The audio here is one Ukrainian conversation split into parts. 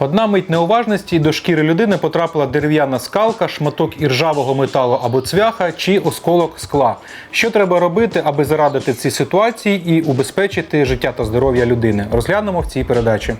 Одна мить неуважності і до шкіри людини потрапила дерев'яна скалка, шматок іржавого металу або цвяха чи осколок скла. Що треба робити, аби зарадити цій ситуації і убезпечити життя та здоров'я людини? Розглянемо в цій передачі.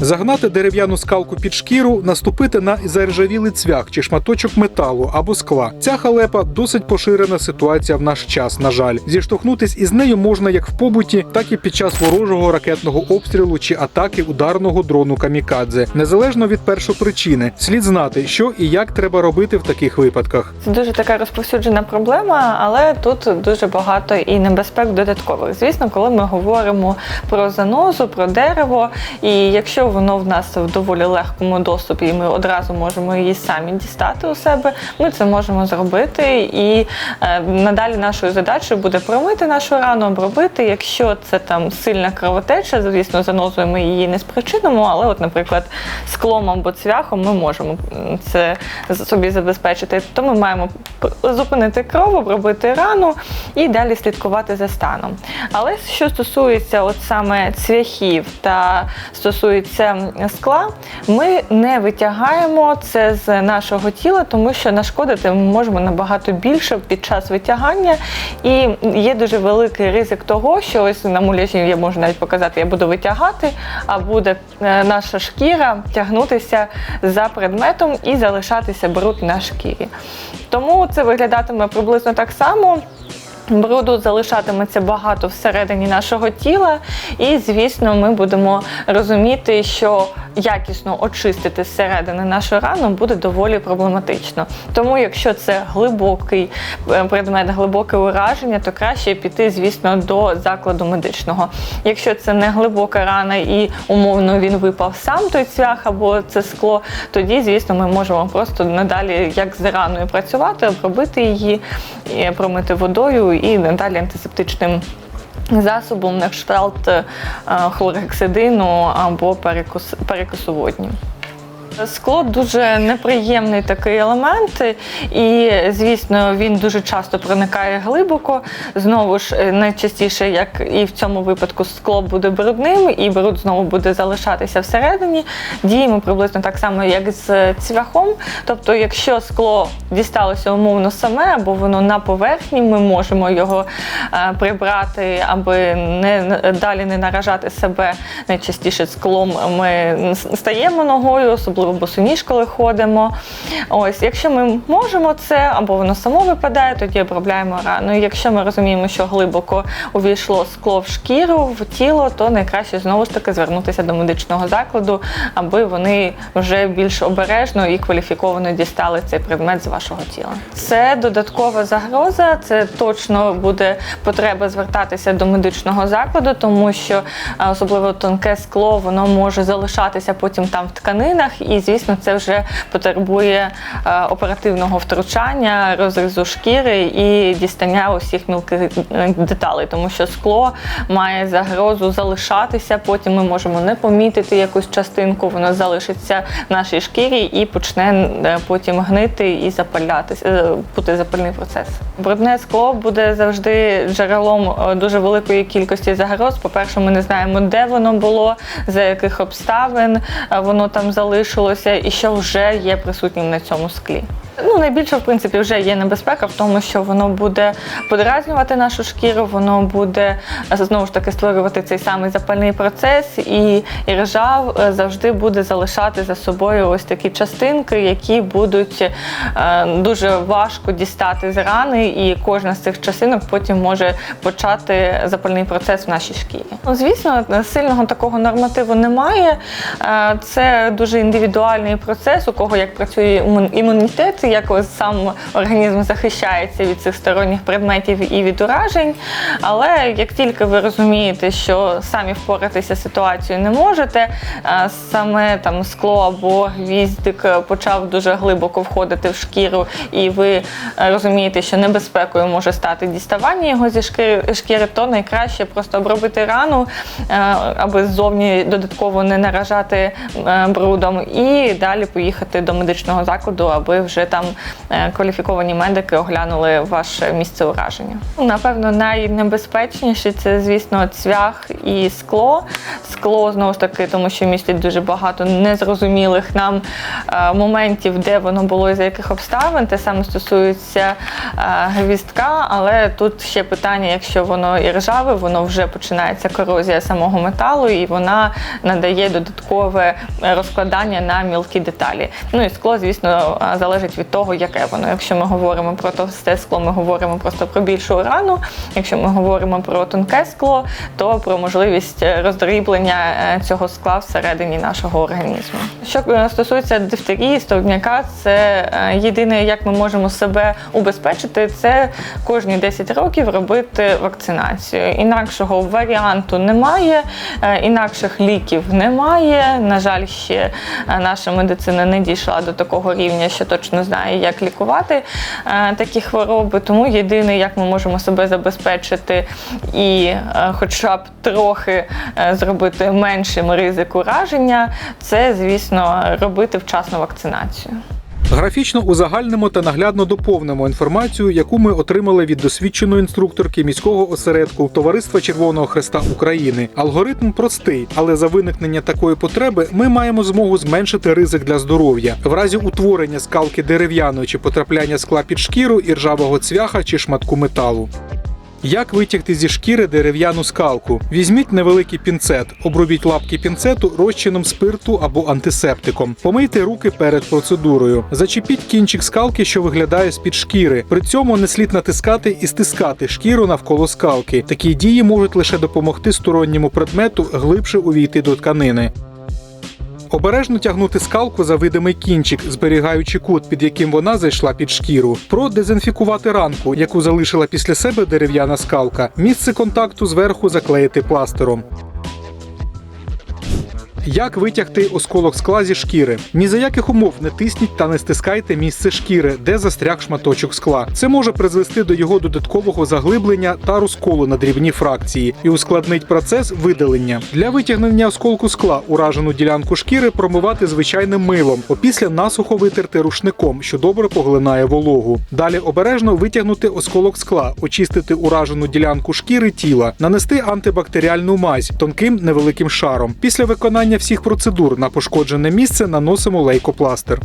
Загнати дерев'яну скалку під шкіру, наступити на заржавілий цвях чи шматочок металу або скла. Ця халепа досить поширена ситуація в наш час. На жаль, зіштовхнутись із нею можна як в побуті, так і під час ворожого ракетного обстрілу чи атаки ударного дрону камікадзе. Незалежно від першопричини, слід знати, що і як треба робити в таких випадках. Це дуже така розповсюджена проблема, але тут дуже багато і небезпек додаткових. Звісно, коли ми говоримо про занозу, про дерево, і якщо воно в нас в доволі легкому доступі, і ми одразу можемо її самі дістати у себе, ми це можемо зробити. І е, надалі нашою задачею буде промити нашу рану, обробити. Якщо це там сильна кровотеча, звісно, занозою ми її не спричинимо, але, от, наприклад, склом або цвяхом ми можемо це собі забезпечити. То ми маємо зупинити кров, обробити рану і далі слідкувати за станом. Але що стосується от саме цвяхів та стосується скла, ми не витягаємо це з нашого тіла, тому що нашкодити ми можемо набагато більше під час витягання. І є дуже великий ризик того, що ось на муляжі я можу навіть показати, я буду витягати, а буде е, наша шкіра тягнутися за предметом і залишатися бруд на шкірі. Тому це виглядатиме приблизно так само. Бруду залишатиметься багато всередині нашого тіла, і звісно, ми будемо розуміти, що якісно очистити зсередини нашу рану буде доволі проблематично. Тому, якщо це глибокий е, предмет, глибоке ураження, то краще піти, звісно, до закладу медичного. Якщо це не глибока рана і умовно він випав сам той цвях або це скло, тоді, звісно, ми можемо просто надалі як з раною працювати, обробити її, промити водою і надалі антисептичним. Засобом на кшталт хлорексидину хлоргексидину або перекус, Скло дуже неприємний такий елемент, і звісно, він дуже часто проникає глибоко. Знову ж е, найчастіше, як і в цьому випадку, скло буде брудним, і бруд знову буде залишатися всередині. Діємо приблизно так само, як з цвяхом. Тобто, якщо скло дісталося умовно саме, або воно на поверхні, ми можемо його е, прибрати, аби не далі не наражати себе найчастіше склом. Ми стаємо ногою, особливо босоніж, коли ходимо. Ось, якщо ми можемо це, або воно само випадає, тоді обробляємо рану. Якщо ми розуміємо, що глибоко увійшло скло в шкіру, в тіло, то найкраще знову ж таки звернутися до медичного закладу, аби вони вже більш обережно і кваліфіковано дістали цей предмет з вашого тіла. Це додаткова загроза, це точно буде потреба звертатися до медичного закладу, тому що особливо тонке скло воно може залишатися потім там в тканинах, і звісно, це вже потребує е, оперативного втручання, розрізу шкіри і дістання усіх мілких деталей, тому що скло має загрозу залишатися. Потім ми можемо не помітити якусь частинку, воно залишиться в нашій шкірі і почне е, потім гнити і запалятися, е, бути запальний процес. Брудне скло буде завжди джерелом дуже великої кількості загроз. По-перше, ми не знаємо, де воно було, за яких обставин воно там залишилося, і що вже є присутнім на цьому склі. Ну, найбільше, в принципі, вже є небезпека в тому, що воно буде подразнювати нашу шкіру, воно буде е, знову ж таки створювати цей самий запальний процес, і іржа е, завжди буде залишати за собою ось такі частинки, які будуть е, дуже важко дістати з рани, і кожна з цих частинок потім може почати запальний процес в нашій шкірі. Ну, звісно, сильного такого нормативу немає. Це дуже індивідуальний процес, у кого як працює імунітет, як ось сам організм захищається від цих сторонніх предметів і від уражень. Але як тільки ви розумієте, що самі впоратися з ситуацією не можете, саме там скло або гвіздик почав дуже глибоко входити в шкіру, і ви розумієте, що небезпекою може стати діставання його зі шкіри, шкіри, то найкраще просто обробити рану, е, аби ззовні додатково не наражати е, брудом, і далі поїхати до медичного закладу, аби вже там там е, кваліфіковані медики оглянули ваше місце ураження. Напевно, найнебезпечніше це, звісно, цвях і скло. Скло знову ж таки, тому що містить дуже багато незрозумілих нам е, моментів, де воно було і за яких обставин. Те саме стосується е, гвіздка, але тут ще питання, якщо воно і ржаве, воно вже починається корозія самого металу, і вона надає додаткове розкладання на мілкі деталі. Ну і скло, звісно, е, залежить від того, яке воно. Якщо ми говоримо про товсте скло, ми говоримо просто про більшу урану. Якщо ми говоримо про тонке скло, то про можливість роздріблення е, цього скла всередині нашого організму. Що е, стосується дифтерії, стовбняка, це е, єдине, як ми можемо себе убезпечити, це кожні 10 років робити вакцинацію. Інакшого варіанту немає, інакших ліків немає. На жаль, ще наша медицина не дійшла до такого рівня, що точно знає, як лікувати такі хвороби. Тому єдине, як ми можемо себе забезпечити і хоча б трохи е, меншим ризик ураження, це, звісно, робити вчасну вакцинацію. Графічно узагальнимо та наглядно доповнимо інформацію, яку ми отримали від досвідченої інструкторки міського осередку Товариства Червоного Хреста України. Алгоритм простий, але за виникнення такої потреби ми маємо змогу зменшити ризик для здоров'я в разі утворення скалки дерев'яної чи потрапляння скла під шкіру і ржавого цвяха чи шматку металу. Як витягти зі шкіри дерев'яну скалку? Візьміть невеликий пінцет, обробіть лапки пінцету розчином спирту або антисептиком. Помийте руки перед процедурою. Зачепіть кінчик скалки, що виглядає з-під шкіри. При цьому не слід натискати і стискати шкіру навколо скалки. Такі дії можуть лише допомогти сторонньому предмету глибше увійти до тканини. Обережно тягнути скалку за видимий кінчик, зберігаючи кут, під яким вона зайшла під шкіру. Продезінфікувати ранку, яку залишила після себе дерев'яна скалка. Місце контакту зверху заклеїти пластером. Як витягти осколок скла зі шкіри? Ні за яких умов не тисніть та не стискайте місце шкіри, де застряг шматочок скла. Це може призвести до його додаткового заглиблення та розколу на дрібні фракції і ускладнить процес видалення. Для витягнення осколку скла уражену ділянку шкіри промивати звичайним милом, опісля насухо витерти рушником, що добре поглинає вологу. Далі обережно витягнути осколок скла, очистити уражену ділянку шкіри тіла, нанести антибактеріальну мазь тонким невеликим шаром. Після виконання всіх процедур на пошкоджене місце наносимо лейкопластир.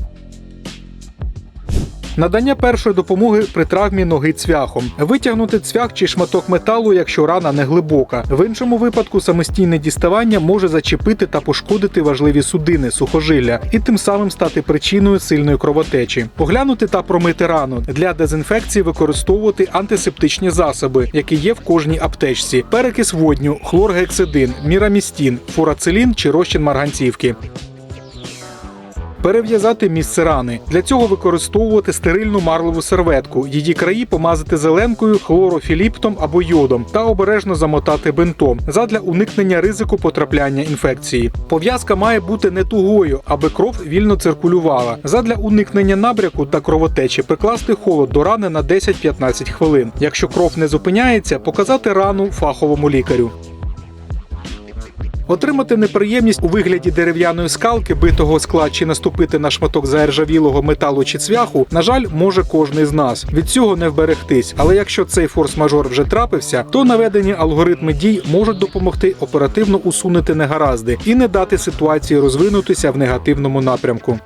Надання першої допомоги при травмі ноги цвяхом. Витягнути цвях чи шматок металу, якщо рана не глибока. В іншому випадку самостійне діставання може зачепити та пошкодити важливі судини, сухожилля і тим самим стати причиною сильної кровотечі. Поглянути та промити рану. Для дезінфекції використовувати антисептичні засоби, які є в кожній аптечці: перекис водню, хлоргексидин, мірамістін, фурацилін чи розчин марганцівки. Перев'язати місце рани. Для цього використовувати стерильну марлеву серветку. Її краї помазати зеленкою, хлорофіліптом або йодом та обережно замотати бинтом задля уникнення ризику потрапляння інфекції. Пов'язка має бути не тугою, аби кров вільно циркулювала. Задля уникнення набряку та кровотечі прикласти холод до рани на 10-15 хвилин. Якщо кров не зупиняється, показати рану фаховому лікарю. Отримати неприємність у вигляді дерев'яної скалки, битого скла чи наступити на шматок заіржавілого металу чи цвяху, на жаль, може кожний з нас. Від цього не вберегтись. Але якщо цей форс-мажор вже трапився, то наведені алгоритми дій можуть допомогти оперативно усунути негаразди і не дати ситуації розвинутися в негативному напрямку.